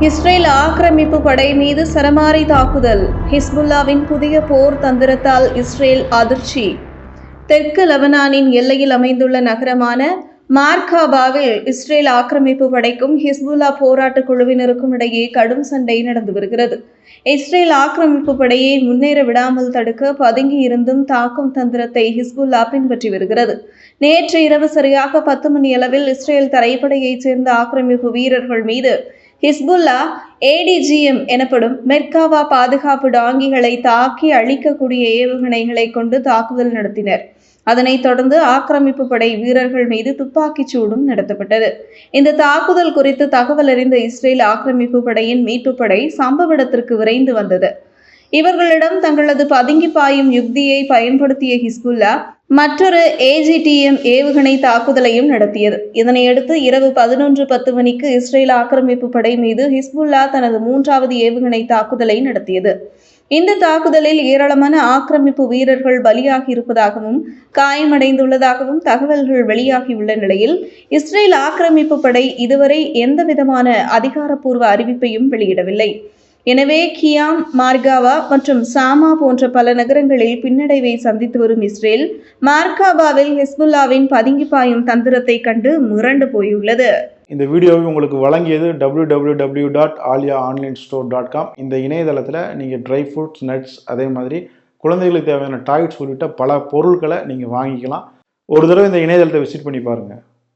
Israel ஆக்கிரமிப்பு படை மீது சரமாரி தாக்குதல். ஹிஸ்புல்லாவின் புதிய போர் தந்திரத்தால் இஸ்ரேல் அதிர்ச்சி. தெற்கு லெபனானின் எல்லையில் அமைந்துள்ள நகரமான மார்காபாவில் இஸ்ரேல் ஆக்கிரமிப்பு படைக்கும் ஹிஸ்புல்லா போராட்டக் குழுவினருக்கும் இடையே கடும் சண்டை நடந்து வருகிறது. இஸ்ரேல் ஆக்கிரமிப்பு படையை முன்னேற விடாமல் தடுக்க பதுங்கி இருந்தும் தாக்கும் தந்திரத்தை ஹிஸ்புல்லா பின்பற்றி வருகிறது. நேற்று இரவு சரியாக பத்து மணி அளவில் இஸ்ரேல் தரைப்படையைச் சேர்ந்த ஆக்கிரமிப்பு வீரர்கள் மீது ஹிஸ்புல்லா ஏடிஜிஎம் எனப்படும் மெர்காவா பாதுகாப்பு டாங்கிகளை தாக்கி அழிக்கக்கூடிய ஏவுகணைகளை கொண்டு தாக்குதல் நடத்தினர். அதனைத் தொடர்ந்து ஆக்கிரமிப்பு படை வீரர்கள் மீது துப்பாக்கிச் சூடும் நடத்தப்பட்டது. இந்த தாக்குதல் குறித்து தகவல் அறிந்த இஸ்ரேல் ஆக்கிரமிப்பு படையின் மீட்புப் படை சம்பவ இடத்திற்கு விரைந்து வந்தது. இவர்களிடம் தங்களது பதுங்கி பாயும் யுக்தியை பயன்படுத்திய ஹிஸ்புல்லா மற்றொரு ஏஜிடிஎம் ஏவுகணை தாக்குதலையும் நடத்தியது. இதனையடுத்து இரவு பதினொன்று பத்து மணிக்கு இஸ்ரேல் ஆக்கிரமிப்பு படை மீது ஹிஸ்புல்லா தனது மூன்றாவது ஏவுகணை தாக்குதலை நடத்தியது. இந்த தாக்குதலில் ஏராளமான ஆக்கிரமிப்பு வீரர்கள் பலியாகி இருப்பதாகவும் காயமடைந்துள்ளதாகவும் தகவல்கள் வெளியாகியுள்ள நிலையில் இஸ்ரேல் ஆக்கிரமிப்பு படை இதுவரை எந்தவிதமான அதிகாரப்பூர்வ அறிவிப்பையும் வெளியிடவில்லை. எனவே கியாம் மார்காவா மற்றும் சாமா போன்ற பல நகரங்களில் பின்னடைவை சந்தித்து வரும் இஸ்ரேல் மார்காவாவில் ஹிஸ்புல்லாவின் பதுங்கி பாயும் தந்திரத்தை கண்டு மிரண்டு போயுள்ளது. இந்த வீடியோவை உங்களுக்கு வழங்கியது W W W dot Aalia online store dot com இந்த இணையதளத்தில் நீங்கள் ட்ரை ஃப்ரூட்ஸ் நட்ஸ் அதே மாதிரி குழந்தைகளுக்கு தேவையான டாய்ஸ் உள்ளிட்ட பல பொருட்களை நீங்கள் வாங்கிக்கலாம். ஒரு தடவை இந்த இணையதளத்தை விசிட் பண்ணி பாருங்கள்